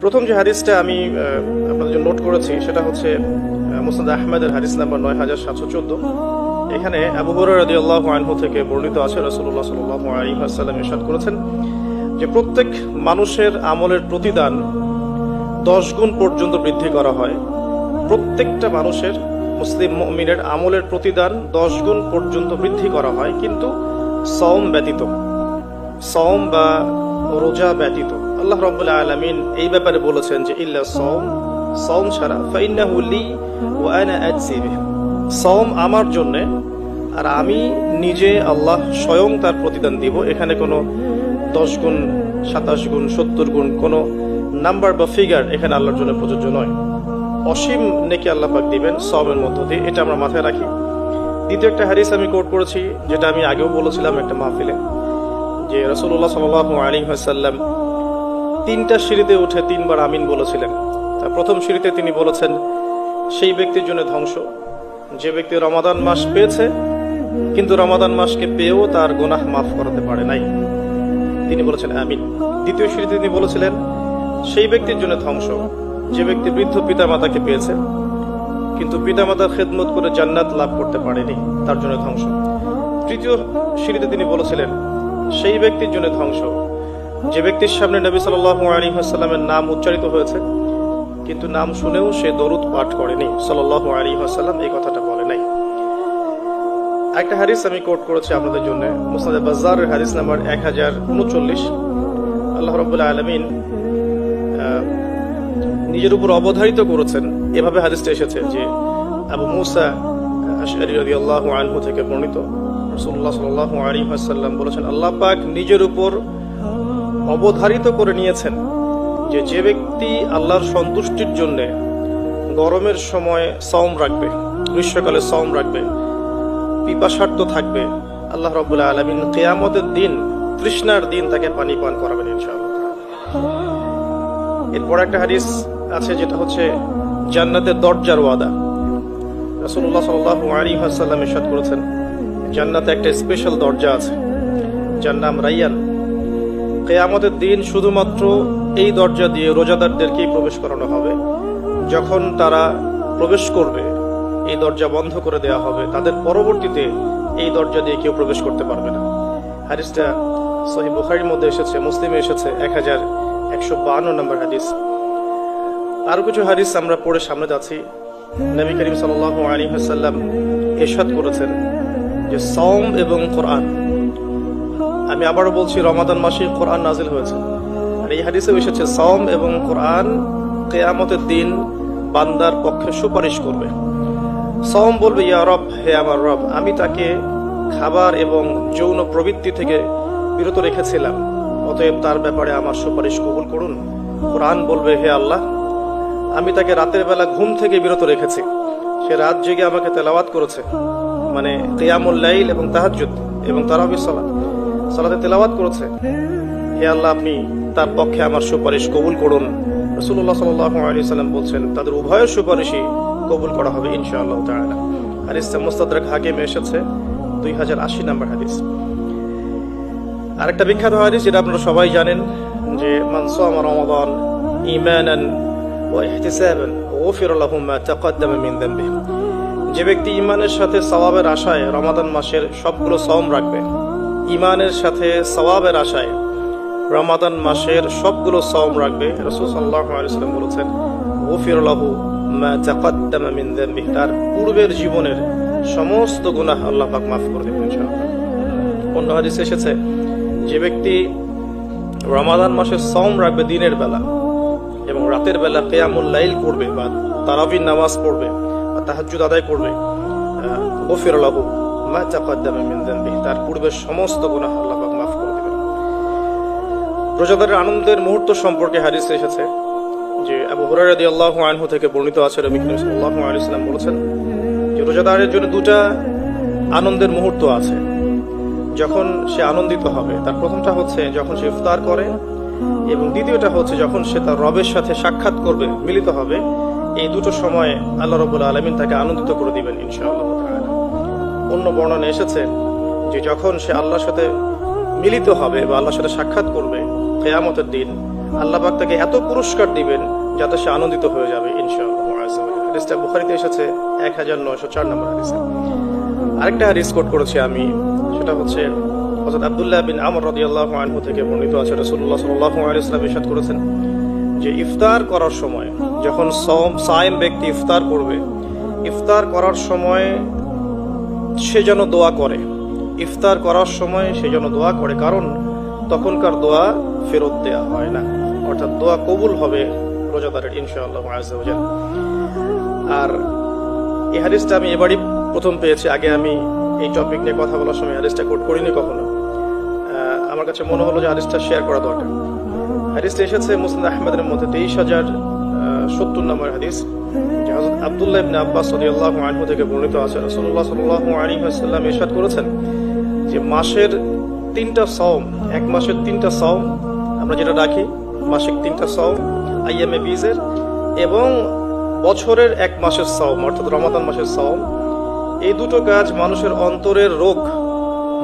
প্রথম যে হাদিসটা আমি আপনাদের জন্য নোট করেছি সেটা হচ্ছে আহ, মুসনাদ আহমেদের হাদিস নাম্বার নয় হাজার সাতশো চোদ্দ। এখানে আবু হরারদি আল্লাহ আনহু থেকে বর্ণিত আছে রসুল্লাহ সাল্লাহ আলী আসাল্লাম ইরশাদ করেছেন যে প্রত্যেক মানুষের আমলের প্রতিদান দশ গুণ পর্যন্ত বৃদ্ধি করা হয়। প্রত্যেকটা মানুষের মুসলিম মমিনের আমলের প্রতিদান দশ গুণ পর্যন্ত বৃদ্ধি করা হয় কিন্তু সওম ব্যতীত। সওম বা রোজা ব্যতীত। আল্লাহ রব্বুল আলমিন এই ব্যাপারে বলেছেন যে, ইল্লা সওম সওম ছাড়া ফাইন্নাহু লি ওয়া আনা আজজি বিহি। সওম আমার জন্যে, আর আমি নিজে আল্লাহ স্বয়ং তার প্রতিদান দিব। এখানে কোনো দশ গুণ, সাতাশ গুণ, সত্তর গুণ, কোনো নাম্বার বা ফিগার এখানে আল্লাহর জন্য প্রযোজ্য নয়। অসীম নেকি আল্লাহ পাক দিবেন সবের মধ্য দিয়ে। এটা আমরা মাথায় রাখি। দ্বিতীয় একটা হাদিস আমি কোট করেছি, যেটা আমি আগেও বলেছিলাম একটা মাহফিলে। যে রসুল্লাহ সাল আলী সাল্লাম তিনটা সিঁড়িতে উঠে তিনবার আমিন বলেছিলেন। তা প্রথম সিঁড়িতে তিনি বলেছেন, সেই ব্যক্তির জন্য ধ্বংস। যে ব্যক্তি রমাদান মাস পেয়েছে, কিন্তু রমাদান মাসকে পেয়েও তার গোনাহ মাফ করাতে পারে নাই। তিনি বলেছেন, আমিন। দ্বিতীয় সিঁড়িতে তিনি বলেছিলেন, সেই ব্যক্তির জন্য ধ্বংস। যে ব্যক্তি বৃদ্ধ পিতা মাতাকে পেয়েছে, কিন্তু পিতামাতার খেদমত করে জান্নাত লাভ করতে পারেনি, তার জন্য ধ্বংস। তৃতীয় সিঁড়িতে তিনি বলেছিলেন সেই ব্যক্তির জন্য ধ্বংস। যে ব্যক্তির সামনে নবী সাল্লাহ আলী আসাল্লামের নাম উচ্চারিত হয়েছে, কিন্তু নাম শুনেও সে দরুদ পাঠ করেনি। সাল্লাহ আলী আসাল্লাম এই কথাটা বলে নাই। একটা হাদিস আমি কোট করেছি আপনাদের জন্য। মুসনাদে বাজারের হাদিস নাম্বার এক হাজার উনচল্লিশ। আল্লাহ রবুল্লাহ আলমিন নিজের উপর অবধারিত করেছেন। এভাবে হাদিসটা এসেছে যে আবু মুসা আশআরি রাদিয়াল্লাহু আনহু থেকে বর্ণিত। রাসূলুল্লাহ সাল্লাল্লাহু আলাইহি বলেছেন, আল্লাহ পাক নিজের উপর অবধারিত করে নিয়েছেন যে যে ব্যক্তি আল্লাহর সন্তুষ্টির জন্য গরমের সময় সওম রাখবে, গ্রীষ্মকালে সওম রাখবে, পিপাসার্থ থাকবে, আল্লাহ রাব্বুল আলামিন কিয়ামতের দিন, তৃষ্ণার দিন তাকে পানি পান করাবেন ইনশাআল্লাহ। এরপর একটা হাদিস আছে যেটা হচ্ছে জান্নাতের দরজার ওয়াদা। রাসূলুল্লাহ সাল্লাল্লাহু আলাইহি ওয়াসাল্লাম ইরশাদ করেছেন জান্নাতে একটা স্পেশাল দরজা আছে। যার নাম রাইয়ান। কিয়ামতের দিন শুধুমাত্র এই দরজা দিয়ে রোজাদারদেরকেই প্রবেশ করানো হবে। যখন তারা প্রবেশ করবে, এই দরজা বন্ধ করে দেওয়া হবে। তাদের পরবর্তীতে এই দরজা দিয়ে কেউ প্রবেশ করতে পারবে না। হারিসটা সহি বুখারির মধ্যে এসেছে, মুসলিমে এসেছে, এক হাজার একশো বাহান্ন নম্বর হাদিস। আরও কিছু হাদিস আমরা পড়ে সামনে যাচ্ছি। নবী করিম সাল আলী হাসাল্লাম এরশাদ করেছেন। যে সম এবং কোরআন। আমি আবারও বলছি, রমাদান মাসে কোরআন নাজিল হয়েছে। আর এই হাদিসে এসেছে সম এবং কোরআন কেয়ামতের দিন বান্দার পক্ষে সুপারিশ করবে। সম বলবে, ইয়া রব, হে আমার রব, আমি তাকে খাবার এবং যৌন প্রবৃত্তি থেকে বিরত রেখেছিলাম। অতএব তার ব্যাপারে আমার সুপারিশ কবুল করুন। কোরআন বলবে, হে আল্লাহ, আমি তাকে রাতের বেলা ঘুম থেকে বিরত রেখেছি। সে রাত জেগে আমাকে তেলাওয়াত করেছে। মানে লাইল এবং তাহাজ্জুদ এবং তারাবির সালাত। সালাতে তেলাওয়াত করেছে। হে আল্লাহ, আপনি তার পক্ষে আমার সুপারিশ কবুল করুন। রসুল্লাহ সাল্লাহ সাল্লাম বলছেন, তাদের উভয়ের সুপারিশই কবুল করা হবে ইনশাআল্লাহ তাআলা। হাদিসটা মুস্তাদরাক হাকিমে এসেছে, দুই হাজার আশি নম্বর হাদিস। আরেকটা বিখ্যাত হাদিস যেটা আপনারা সবাই জানেন, যে মানসামা রমাদান ঈমানান ওয়া ইহতিসাবান, গুফির লাহু মা তাকদ্দামা মিন যামবিহি যে ব্যক্তি ইমানের সাথে সওয়াবের আশায় রমাদান মাসের সবগুলো সওম রাখবে ইমানের সাথে সওয়াবের আশায় রমাদান মাসের সবগুলো সওম রাখবে, রাসূল বলেছেন তার পূর্বের জীবনের সমস্ত গুনাহ আল্লাহ পাক মাফ করে দেবেন অন্য হাদিসে এসেছে, যে ব্যক্তি রমাদান মাসের সম রাখবে দিনের বেলা এবং রাতের বেলা কেয়ামুল লাইল করবে বা তারাবির নামাজ পড়বে বা তাহাজ্জুদ আদায় করবে। গফির লাহু মা তাকাদ্দামা মিন যামবিহি, তার পূর্বের সমস্ত গুনাহ আল্লাহ পাক মাফ করে দেবেন। রোজাদারের আনন্দের মুহূর্ত সম্পর্কে হাদিসে এসেছে যে আবু হুরায়রা রাদিয়াল্লাহু আনহু থেকে বর্ণিত আছে নবী সাল্লাল্লাহু আলাইহি বলেছেন যে রোজাদারের জন্য দুটা আনন্দের মুহূর্ত আছে। যখন সে আনন্দিত হবে, তার প্রথমটা হচ্ছে যখন সে ইফতার করে এবং দ্বিতীয়টা হচ্ছে যখন সে তার রবের সাথে সাক্ষাৎ করবে, মিলিত হবে এই দুটো সময়ে আল্লাহ রবুল্লা আলমিন তাকে আনন্দিত করে দিবেন ইনশাআল্লাহ অন্য বর্ণনা এসেছে যে যখন সে আল্লাহর সাথে মিলিত হবে বা আল্লাহর সাথে সাক্ষাৎ করবে কেয়ামতের দিন, আল্লাহ পাক তাকে এত পুরস্কার দিবেন যাতে সে আনন্দিত হয়ে যাবে ইনশাআল্লাহ বুখারীতে এসেছে এক হাজার নয়শো চার নম্বর আরেকটা হাদিস কোট করেছি আমি, সেটা হচ্ছে হযরত আব্দুল্লাহ বিন আমর রাদিয়াল্লাহু আনহু থেকে বর্ণিত আছে। রাসূলুল্লাহ সাল্লাল্লাহু আলাইহি ওয়াসাল্লাম ইরশাদ করেছেন যে ইফতার করার সময়, যখন সম সায়েম ব্যক্তি ইফতার করবে, ইফতার করার সময় সে যেন দোয়া করে। ইফতার করার সময় সে যেন দোয়া করে, কারণ তখনকার দোয়া ফেরত দেওয়া হয় না। অর্থাৎ দোয়া কবুল হবে রোজাদারের, ইনশাআল্লাহ ওয়া আর এই হাদিসটা আমি এবারই প্রথম পেয়েছি, আগে আমি এই টপিক নিয়ে কথা বলার সময় হাদিসটা কোট করিনি কখনো। আমার কাছে মনে হলো যে হাদিসটা শেয়ার করা দরকার। হাদিসটা এসেছে মুসলিম আহমেদের মধ্যে তেইশ হাজার সত্তর নম্বর হাদিস, যে হযরত আব্দুল্লাহ ইবনে আব্বাস রাদিয়াল্লাহু আনহু থেকে বর্ণিত আছে। রাসূলুল্লাহ সাল্লাল্লাহু আলাইহি ওয়াসাল্লাম ইরশাদ করেছেন যে মাসের তিনটা সওম, এক মাসের তিনটা সওম, আমরা যেটা রাখি, মাসিক তিনটা সওম আইএমএ বিজের এবং বছরের এক মাসের সওম, অর্থাৎ রমাদান মাসের সওম। এই দুটো কাজ মানুষের অন্তরের রোগ,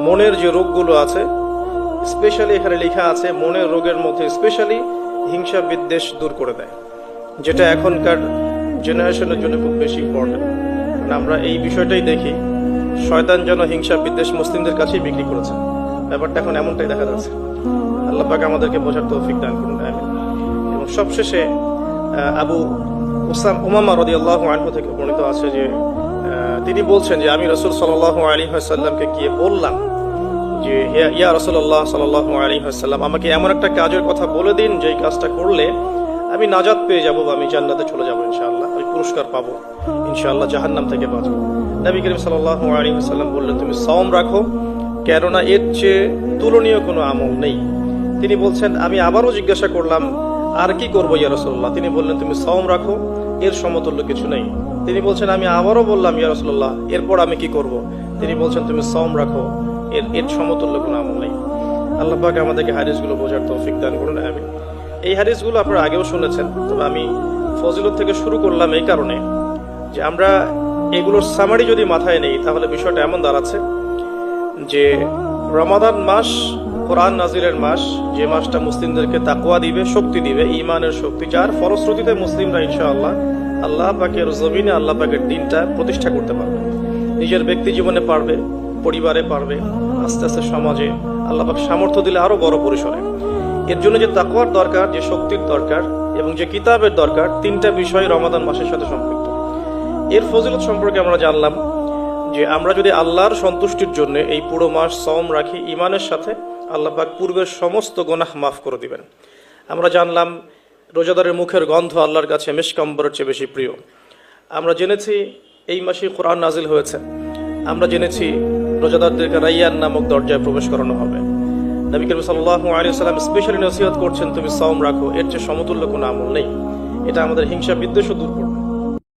মনের যে রোগগুলো আছে স্পেশালি এখানে লেখা আছে মনের রোগের মধ্যে স্পেশালি হিংসা বিদ্বেষ দূর করে দেয়, যেটা এখনকার জেনারেশনের জন্য খুব বেশি ইম্পর্টেন্ট আমরা এই বিষয়টাই দেখি, শয়তান যেন হিংসা বিদ্বেষ মুসলিমদের কাছেই বিক্রি করেছে। ব্যাপারটা এখন এমনটাই দেখা যাচ্ছে। আল্লাহ পাক আমাদেরকে বোঝার তৌফিক দান করুন এবং সবশেষে আবু উসাম উমামা আল্লাহ আনহু থেকে বর্ণিত আছে যে তিনি বলছেন যে, আমি রসুল সাল্লাল্লাহু আলাইহি ওয়াসাল্লামকে গিয়ে বললাম যে ইয়া রসুল্লাহ সাল্লাহ আমাকে এমন একটা কাজের কথা বলে দিন, যেই কাজটা করলে আমি নাজাদ পেয়ে যাব বা আমি জান্নাতে চলে যাব, ইনশাআল্লাহ। ওই পুরস্কার পাবো, ইনশাআল্লাহ জাহান্নাম থেকে বাঁচবো। নবী করিম সাল্লাহ আলী বললেন, তুমি সম রাখো, কেননা এর চেয়ে তুলনীয় কোনো আমল নেই। তিনি বলছেন, আমি আবারও জিজ্ঞাসা করলাম, আর কি করব ইয়া রসুল্লাহ তিনি বললেন, তুমি সম রাখো, এর সমতুল্য কিছু নেই। তিনি বলছেন, আমি আবারও বললাম, ইয়া রসুল্লাহ এরপর আমি কি করব? তিনি বলছেন, তুমি সম রাখো এর এর সমতুল্য কোনো আমল নেই। আল্লাহ পাক আমাদেরকে হাদিসগুলো বোঝার তৌফিক দান করুন আমি এই হাদিসগুলো আপনারা আগেও শুনেছেন, তবে আমি ফজিলত থেকে শুরু করলাম এই কারণে যে আমরা এগুলোর সামারি যদি মাথায় নেই, তাহলে বিষয়টা এমন দাঁড়াচ্ছে যে রমাদান মাস, কোরআন নাজিরের মাস, যে মাসটা মুসলিমদেরকে তাকুয়া দিবে, শক্তি দিবে ইমানের শক্তি, যার ফলশ্রুতিতে মুসলিমরা ইনশাআল্লাহ আল্লাহ পাকের জমিনে, আল্লাহ পাকের দিনটা প্রতিষ্ঠা করতে পারবে। নিজের ব্যক্তি জীবনে পারবে। পরিবারে পারবে, আস্তে আস্তে সমাজে আল্লাপাক সামর্থ্য দিলে আরও বড় পরিসরে। এর জন্য যে তাকুয়ার দরকার, যে শক্তির দরকার এবং যে কিতাবের দরকার, তিনটা বিষয় রমাদান মাসের সাথে সম্পৃক্ত। এর ফজিলত সম্পর্কে আমরা জানলাম যে আমরা যদি আল্লাহর সন্তুষ্টির জন্য এই পুরো মাস সম রাখি ইমানের সাথে, আল্লাহ পাক পূর্বের সমস্ত গোনাহ মাফ করে দিবেন। আমরা জানলাম রোজাদারের মুখের গন্ধ আল্লাহর কাছে মিসকাম্বরের চেয়ে বেশি প্রিয়। আমরা জেনেছি এই মাসে কোরআন নাজিল হয়েছে। আমরা জেনেছি রোজাদারদেরকে রাইয়ান নামক দরজায় প্রবেশ করানো হবে। নবী করিম সাল্লাহু স্পেশালি নসিহত করছেন, তুমি সাওম রাখো, এর চেয়ে সমতুল্য কোনো আমল নেই। এটা আমাদের হিংসা বিদ্বেষও দূর করবে